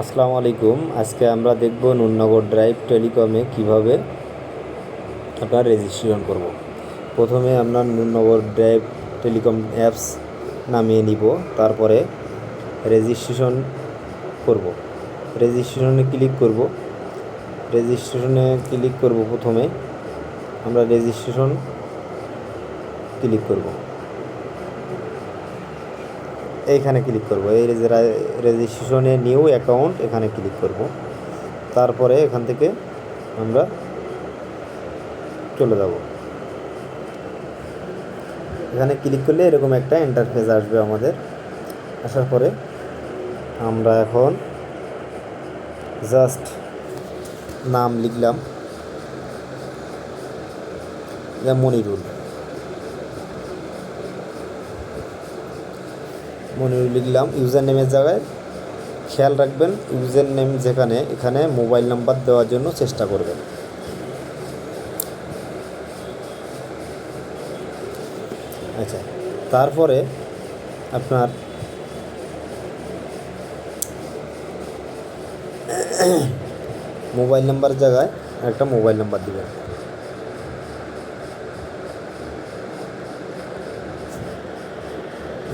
আসসালামু আলাইকুম আজকে আমরা দেখব নুননগর ড্রাইভ টেলিকমে কীভাবে আপনার রেজিস্ট্রেশন করব। প্রথমে আমরা নুননগর ড্রাইভ টেলিকম অ্যাপস নামিয়ে নিব, তারপরে রেজিস্ট্রেশন করব। রেজিস্ট্রেশনে ক্লিক করব রেজিস্ট্রেশনে ক্লিক করব প্রথমে আমরা রেজিস্ট্রেশন ক্লিক করব এইখানে ক্লিক করব। এই রেজিস্ট্রেশনে নিউ অ্যাকাউন্ট এখানে ক্লিক করব। তারপরে এখান থেকে আমরা চলে যাব। এখানে ক্লিক করলে এরকম একটা ইন্টারফেস আসবে আমাদের। আসার পরে আমরা এখন জাস্ট নাম লিখলাম। মনিরুল মনিরুল লিখলাম ইউজার নেমের জায়গায় খেয়াল রাখবেন ইউজার নেম যেখানে, এখানে মোবাইল নাম্বার দেওয়ার জন্য চেষ্টা করবেন। আচ্ছা তারপরে আপনার মোবাইল নাম্বার জায়গায় একটা মোবাইল নাম্বার দিবেন।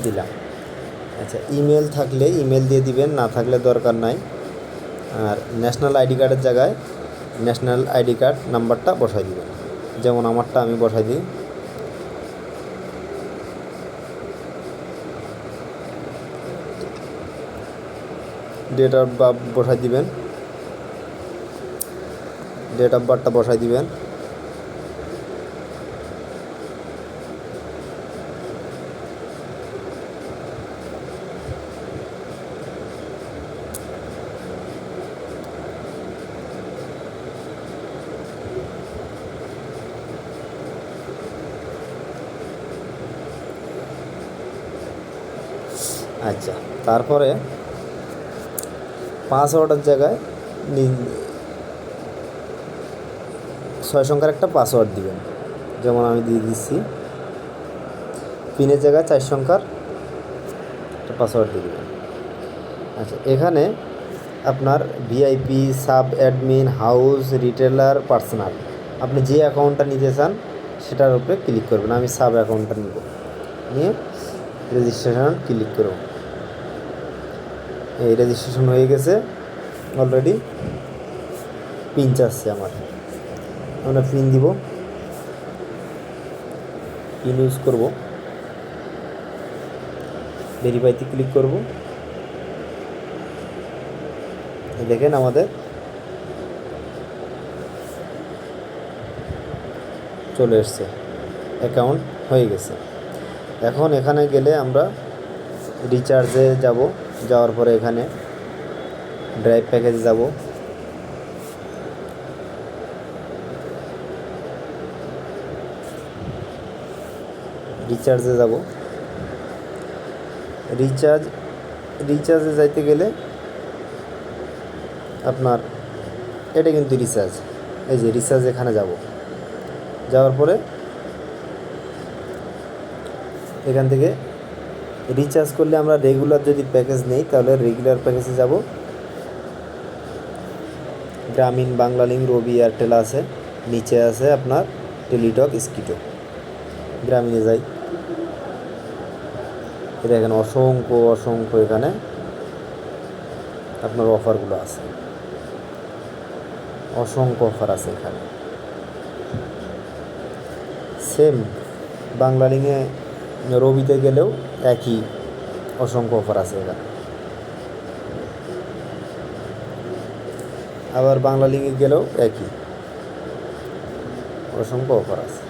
দিলাম। আচ্ছা ইমেল থাকলে ইমেল দিয়ে দিবেন, না থাকলে দরকার নাই। আর ন্যাশনাল আইডি কার্ডের জায়গায় ন্যাশনাল আইডি কার্ড নাম্বারটা বসাই দিবেন। যেমন আমারটা আমি বসাই দিই। ডেট অফ বার্থ বসাই দিবেন। ডেট অফ বার্থটা বসাই দিবেন। আচ্ছা তারপরে পাসওয়ার্ডের জায়গায় ছয় সংখ্যার একটা পাসওয়ার্ড দিবেন। যেমন আমি দিয়ে দিচ্ছি। পিনের জায়গায় চার সংখ্যার একটা পাসওয়ার্ড দিয়ে দেবেন। আচ্ছা এখানে আপনার VIP sub admin house retailer personal আপনি যে অ্যাকাউন্টটা নিতে চান, সেটার উপরে ক্লিক করবেন। আমি সাব অ্যাকাউন্টটা নিব। নিয়ে রেজিস্ট্রেশন ক্লিক করব। এই রেজিস্ট্রেশন হয়ে গেছে অলরেডি পিন চাচ্ছে আমার। আমরা পিন দিব। পিন ইউজ করব। ভেরিফাইতে ক্লিক করব। দেখেন আমাদের চলে এসছে। অ্যাকাউন্ট হয়ে গেছে। এখন এখানে গেলে আমরা রিচার্জে যাব। যাওয়ার পরে এখানে ড্রাইভ প্যাকেজে যাব। রিচার্জে যাব। রিচার্জ রিচার্জে যাইতে গেলে আপনার, এটা কিন্তু রিচার্জ এই যে রিচার্জ এখানে যাব। যাওয়ার পরে এখান থেকে রিচার্জ করলে আমরা রেগুলার যদি প্যাকেজ নেই, তাহলে রেগুলার প্যাকেজে যাব। গ্রামীণ বাংলা বাংলালিং রবি, এয়ারটেল আছে, নিচে আছে আপনার টেলিটক, স্কিটো। গ্রামীণে যাই। এটা এখানে অসংখ্য অসংখ্য এখানে আপনার অফারগুলো আছে। অসংখ্য অফার আছে এখানে। সেম বাংলা বাংলালিংয়ে রবিতে গেলেও একই অসংখ্য অফার আছে এখানে। আবার বাংলা লিঙ্কে গেলেও একই অসংখ্য অফার আছে।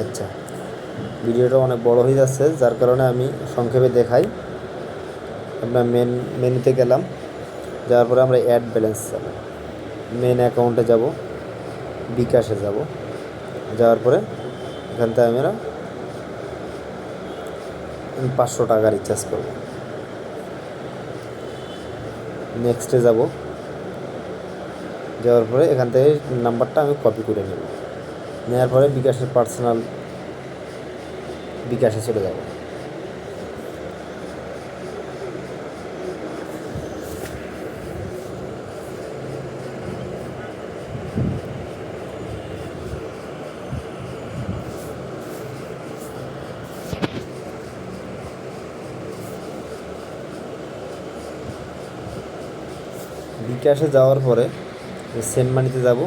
আচ্ছা ভিডিওটা অনেক বড় হয়ে যাচ্ছে, যার কারণে আমি সংক্ষেপে দেখাই। আপনার মেন মেনুতে গেলাম, যাওয়ার পরে আমরা অ্যাড ব্যালেন্স যাব মেন অ্যাকাউন্টে যাব, বিকাশে যাব, যাওয়ার পরে এখান থেকে আমরা পাঁচশো টাকা রিচার্জ করব। নেক্সটে যাব। যাওয়ার পরে এখান থেকে নাম্বারটা আমি কপি করে নেব। নেওয়ার পরে বিকাশের পার্সোনাল বিকাশে চলে যাব। বিকাশে যাওয়ার পরে সেন্ট মানিতে যাব,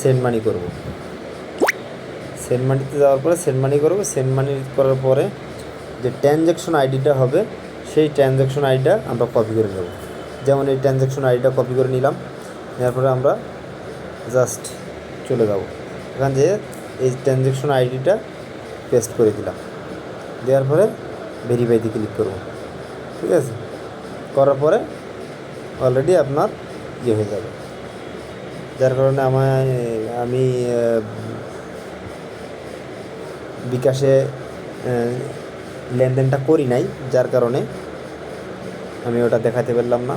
সেন্ট মানি করব। সেন্ট মানিতে যাওয়ার পরে সেন্ট মানি করব। সেন্ট মানি করার পরে যে ট্রানজ্যাকশন আইডিটা হবে, সেই ট্রানজ্যাকশন আইডিটা আমরা কপি করে নেব। যেমন এই ট্রানজ্যাকশন আইডিটা কপি করে নিলাম, নেওয়ার পরে আমরা জাস্ট চলে যাব। এখান থেকে এই ট্রানজ্যাকশন আইডিটা পেস্ট করে দিলাম। দেওয়ার পরে ভেরিফাইতে ক্লিক করব। ঠিক আছে? করার পরে অলরেডি আপনার ইয়ে হয়ে যাবে। যার কারণে আমায়, আমি বিকাশে লেনদেনটা করি নাই, যার কারণে আমি ওটা দেখাতে পারলাম না।